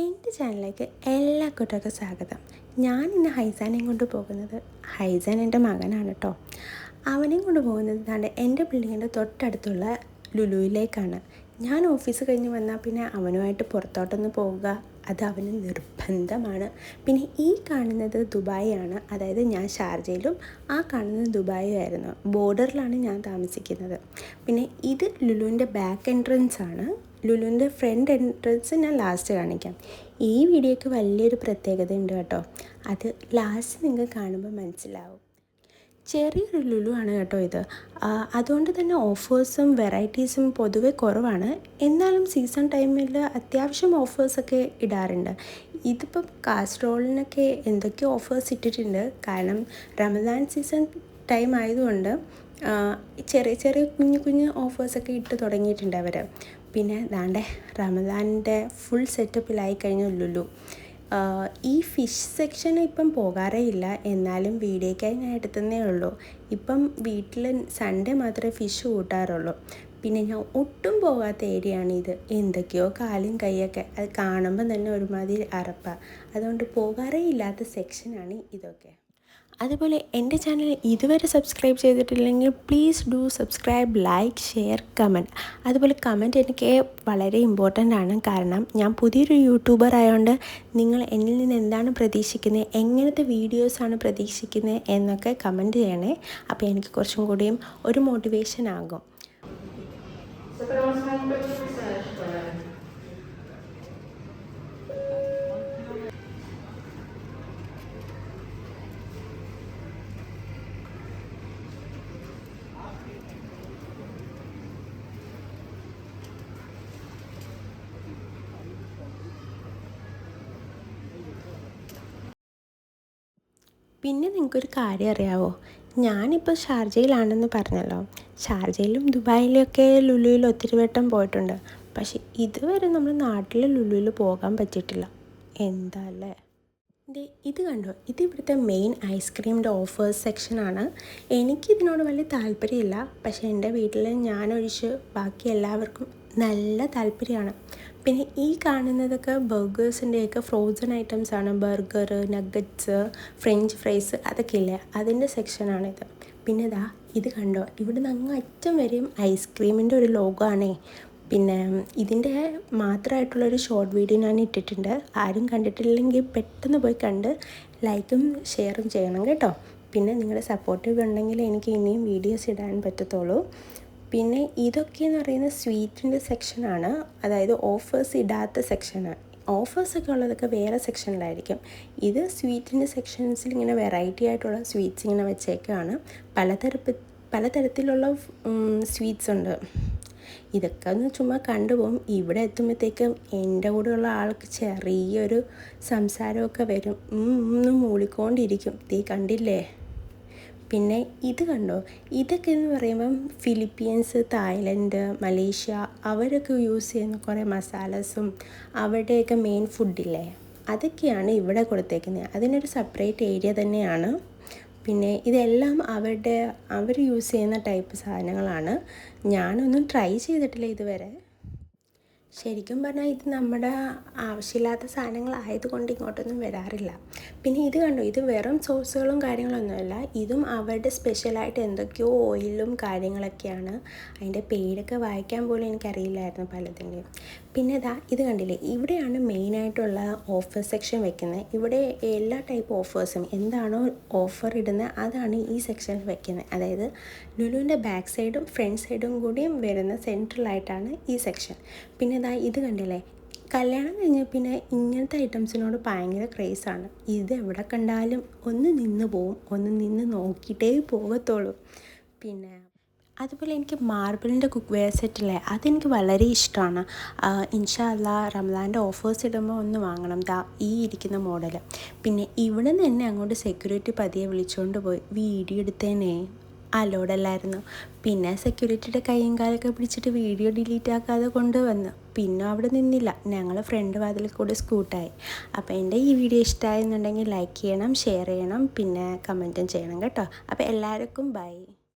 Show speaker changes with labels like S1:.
S1: എന്റെ ചാനലിലേക്ക് എല്ലാ കൂട്ടർക്കും സ്വാഗതം. ഞാൻ ഇന്ന് ഹൈസാനെയും കൊണ്ട് പോകുന്നത് ഹൈസാൻ എന്റെ മകനാണ് കേട്ടോ അവനെയും കൊണ്ട് പോകുന്നത് താണ്ട് എന്റെ ബിൽഡിങ്ങിന്റെ തൊട്ടടുത്തുള്ള ലുലുവിലേക്കാണ്. ഞാൻ ഓഫീസ് കഴിഞ്ഞ് വന്നാൽ പിന്നെ അവനുമായിട്ട് പുറത്തോട്ടൊന്ന് പോവുക അത് അവന് നിർബന്ധമാണ്. പിന്നെ ഈ കാണുന്നത് ദുബായിയാണ് അതായത് ഞാൻ ഷാർജയിലും ആ കാണുന്നത് ദുബായും ആയിരുന്നു ബോർഡറിലാണ് ഞാൻ താമസിക്കുന്നത്. പിന്നെ ഇത് ലുലുവിന്റെ ബാക്ക് എൻട്രൻസ് ആണ് ലുലുവിന്റെ ഫ്രണ്ട് എൻട്രൻസ് ഞാൻ ലാസ്റ്റ് കാണിക്കാം. ഈ വീഡിയോയ്ക്ക് വലിയൊരു പ്രത്യേകത ഉണ്ട് കേട്ടോ. അത് ലാസ്റ്റ് നിങ്ങൾ കാണുമ്പോൾ മനസ്സിലാവും. ചെറിയൊരു ലുലു ആണ് കേട്ടോ ഇത്. അതുകൊണ്ട് തന്നെ ഓഫേഴ്സും വെറൈറ്റീസും പൊതുവെ കുറവാണ്. എന്നാലും സീസൺ ടൈമിൽ അത്യാവശ്യം ഓഫേഴ്സൊക്കെ ഇടാറുണ്ട്. ഇതിപ്പം കാസ്ട്രോളിനൊക്കെ എന്തൊക്കെ ഓഫേഴ്സ് ഇട്ടിട്ടുണ്ട്. കാരണം റമദാൻ സീസൺ ടൈം ആയതുകൊണ്ട് ചെറിയ ചെറിയ കുഞ്ഞു കുഞ്ഞു ഓഫേഴ്സൊക്കെ ഇട്ട് തുടങ്ങിയിട്ടുണ്ട് അവർ പിന്നെ ദാണ്ടെ റമദാനിന്റെ ഫുൾ സെറ്റപ്പിലായി കഴിഞ്ഞു ലുലു. ഈ ഫിഷ് സെക്ഷൻ ഇപ്പം പോകാറേ ഇല്ല. എന്നാലും വീഡിയോയ്ക്കായി ഞാൻ എടുത്തതേ ഉള്ളൂ. ഇപ്പം വീട്ടിൽ സൺഡേ മാത്രമേ ഫിഷ് കൂട്ടാറുള്ളൂ. പിന്നെ ഞാൻ ഒട്ടും പോകാത്ത ഏരിയയാണ് ഇത്. എന്തൊക്കെയോ കാലും കൈയൊക്കെ. അത് കാണുമ്പോൾ തന്നെ ഒരുമാതിരി അറപ്പാണ് അതുകൊണ്ട് പോകാറേ ഇല്ലാത്ത സെക്ഷനാണ് ഇതൊക്കെ. അതുപോലെ എന്റെ ചാനൽ ഇതുവരെ സബ്സ്ക്രൈബ് ചെയ്തിട്ടില്ലെങ്കിൽ please do subscribe like share comment. അതുപോലെ കമന്റ് എനിക്ക് വളരെ ഇമ്പോർട്ടന്റ് ആണ്. കാരണം ഞാൻ പുതിയൊരു യൂട്യൂബർ ആയതുകൊണ്ട് നിങ്ങൾ എന്നിൽ നിന്ന് എന്താണ് പ്രതീക്ഷിക്കുന്നത് എങ്ങനത്തെ വീഡിയോസാണ് പ്രതീക്ഷിക്കുന്നത് എന്നൊക്കെ കമന്റ് ചെയ്യണേ. അപ്പോൾ എനിക്ക് കുറച്ചും കൂടിയും ഒരു മോട്ടിവേഷൻ ആകും. പിന്നെ നിങ്ങൾക്കൊരു കാര്യം അറിയാവോ? ഞാനിപ്പോൾ ഷാർജയിലാണെന്ന് പറഞ്ഞല്ലോ. ഷാർജയിലും ദുബായിലൊക്കെ ലുലുവിൽ ഒത്തിരി വട്ടം പോയിട്ടുണ്ട്. പക്ഷെ ഇതുവരെ നമ്മൾ നാട്ടിലെ ലുലുവിൽ പോകാൻ പറ്റിയിട്ടില്ല. എന്താ അല്ലേ ഇത് കണ്ടോ? ഇത് ഇവിടുത്തെ മെയിൻ ഐസ്ക്രീമിന്റെ ഓഫേഴ്സ് സെക്ഷനാണ് എനിക്കിതിനോട് വലിയ താല്പര്യമില്ല. പക്ഷേ എന്റെ വീട്ടിൽ ഞാനൊഴിച്ച് ബാക്കി എല്ലാവർക്കും നല്ല താല്പര്യമാണ്. പിന്നെ ഈ കാണുന്നതൊക്കെ ബർഗേഴ്സിന്റെയൊക്കെ ഫ്രോസൺ ഐറ്റംസ് ആണ്. ബർഗർ നഗറ്റ്സ് ഫ്രഞ്ച് ഫ്രൈസ് അതൊക്കെ ഇല്ലേ അതിന്റെ സെക്ഷനാണിത് പിന്നെ ഇതാ ഇത് കണ്ടോ? ഇവിടുന്ന് അങ്ങ് അറ്റം വരെയും ഐസ്ക്രീമിന്റെ ഒരു ലോഗോ ആണേ. പിന്നെ ഇതിന്റെ മാത്രമായിട്ടുള്ളൊരു ഷോർട്ട് വീഡിയോ ഞാൻ ഇട്ടിട്ടുണ്ട്. ആരും കണ്ടിട്ടില്ലെങ്കിൽ പെട്ടെന്ന് പോയി കണ്ട് ലൈക്കും ഷെയറും ചെയ്യണം കേട്ടോ. പിന്നെ നിങ്ങളുടെ സപ്പോർട്ടീവ് ഉണ്ടെങ്കിൽ എനിക്ക് ഇനിയും വീഡിയോസ് ഇടാൻ പറ്റത്തുള്ളൂ. പിന്നെ ഇതൊക്കെയെന്ന് പറയുന്നത് സ്വീറ്റിന്റെ സെക്ഷനാണ്. അതായത് ഓഫേഴ്സ് ഇടാത്ത സെക്ഷനാണ്. ഓഫേഴ്സൊക്കെ ഉള്ളതൊക്കെ വേറെ സെക്ഷനിലായിരിക്കും. ഇത് സ്വീറ്റിന്റെ സെക്ഷൻസിൽ ഇങ്ങനെ വെറൈറ്റി ആയിട്ടുള്ള സ്വീറ്റ്സ് ഇങ്ങനെ വെച്ചേക്കാണ്. പലതരപ്പ് പലതരത്തിലുള്ള സ്വീറ്റ്സ് ഉണ്ട്. ഇതൊക്കെ ഒന്ന് ചുമ്മാ കണ്ടുപോകും. ഇവിടെ എത്തുമ്പോഴത്തേക്കും എന്റെ കൂടെയുള്ള ആൾക്ക് ചെറിയൊരു സംസാരമൊക്കെ വരും. ഒന്ന് മൂളിക്കൊണ്ടിരിക്കും. തീ കണ്ടില്ലേ? പിന്നെ ഇത് കണ്ടോ? ഇതൊക്കെ എന്ന് പറയുമ്പം ഫിലിപ്പീൻസ് തായ്ലൻഡ് മലേഷ്യ അവരൊക്കെ യൂസ് ചെയ്യുന്ന കുറേ മസാലസും അവരുടെയൊക്കെ മെയിൻ ഫുഡില്ലേ അതൊക്കെയാണ് ഇവിടെ കൊടുത്തേക്കുന്നത് അതിനൊരു സെപ്പറേറ്റ് ഏരിയ തന്നെയാണ്. പിന്നെ ഇതെല്ലാം അവരുടെ അവർ യൂസ് ചെയ്യുന്ന ടൈപ്പ് സാധനങ്ങളാണ്. ഞാനൊന്നും ട്രൈ ചെയ്തിട്ടില്ല ഇതുവരെ. ശരിക്കും പറഞ്ഞാൽ ഇത് നമ്മുടെ ആവശ്യമില്ലാത്ത സാധനങ്ങളായതുകൊണ്ട് ഇങ്ങോട്ടൊന്നും വരാറില്ല. പിന്നെ ഇത് കണ്ടോ? ഇത് വെറും സോസുകളും കാര്യങ്ങളൊന്നുമല്ല. ഇതും അവരുടെ സ്പെഷ്യലായിട്ട് എന്തൊക്കെയോ ഓയിലും കാര്യങ്ങളൊക്കെയാണ് അതിന്റെ പേരൊക്കെ വായിക്കാൻ പോലും എനിക്കറിയില്ലായിരുന്നു പലതിന്റെയും. പിന്നെ ഇതാ ഇത് കണ്ടില്ലേ? ഇവിടെയാണ് മെയിനായിട്ടുള്ള ഓഫർ സെക്ഷൻ വെക്കുന്നത്. ഇവിടെ എല്ലാ ടൈപ്പ് ഓഫേഴ്സും എന്താണോ ഓഫർ ഇടുന്നത് അതാണ് ഈ സെക്ഷനിൽ വെക്കുന്നത്. അതായത് ലുലുവിന്റെ ബാക്ക് സൈഡും ഫ്രണ്ട് സൈഡും കൂടിയും വരുന്ന സെൻട്രലായിട്ടാണ് ഈ സെക്ഷൻ. പിന്നെ ഇതാ ഇത് കണ്ടില്ലേ? കല്യാണം കഴിഞ്ഞ പിന്നെ ഇങ്ങനത്തെ ഐറ്റംസിനോട് ഭയങ്കര ക്രേസാണ് ഇത് എവിടെ കണ്ടാലും ഒന്ന് നിന്ന് പോവും. ഒന്ന് നിന്ന് നോക്കിയിട്ടേ പോകത്തുള്ളൂ. പിന്നെ അതുപോലെ എനിക്ക് മാർബിളിന്റെ കുക്ക് വെയർ സെറ്റില്ലേ അതെനിക്ക് വളരെ ഇഷ്ടമാണ്. ഇൻഷാ റംലാന്റെ ഓഫേഴ്സ് ഇടുമ്പോൾ ഒന്ന് വാങ്ങണം. ദാ ഈ ഇരിക്കുന്ന മോഡൽ പിന്നെ ഇവിടെ നിന്ന് തന്നെ അങ്ങോട്ട് സെക്യൂരിറ്റി പതിയെ വിളിച്ചുകൊണ്ട് പോയി. വീഡിയോ എടുത്തേനേ. അലോഡല്ലായിരുന്നു. പിന്നെ സെക്യൂരിറ്റിയുടെ കൈയും കാലൊക്കെ പിടിച്ചിട്ട് വീഡിയോ ഡിലീറ്റ് ആക്കാതെ കൊണ്ടുവന്നു. പിന്നെ അവിടെ നിന്നില്ല. ഞങ്ങൾ ഫ്രണ്ട് വാതിൽ കൂടെ സ്കൂട്ടായി അപ്പോൾ എന്റെ ഈ വീഡിയോ ഇഷ്ടമായെന്നുണ്ടെങ്കിൽ ലൈക്ക് ചെയ്യണം ഷെയർ ചെയ്യണം പിന്നെ കമന്റും ചെയ്യണം കേട്ടോ. അപ്പോൾ എല്ലാവർക്കും ബൈ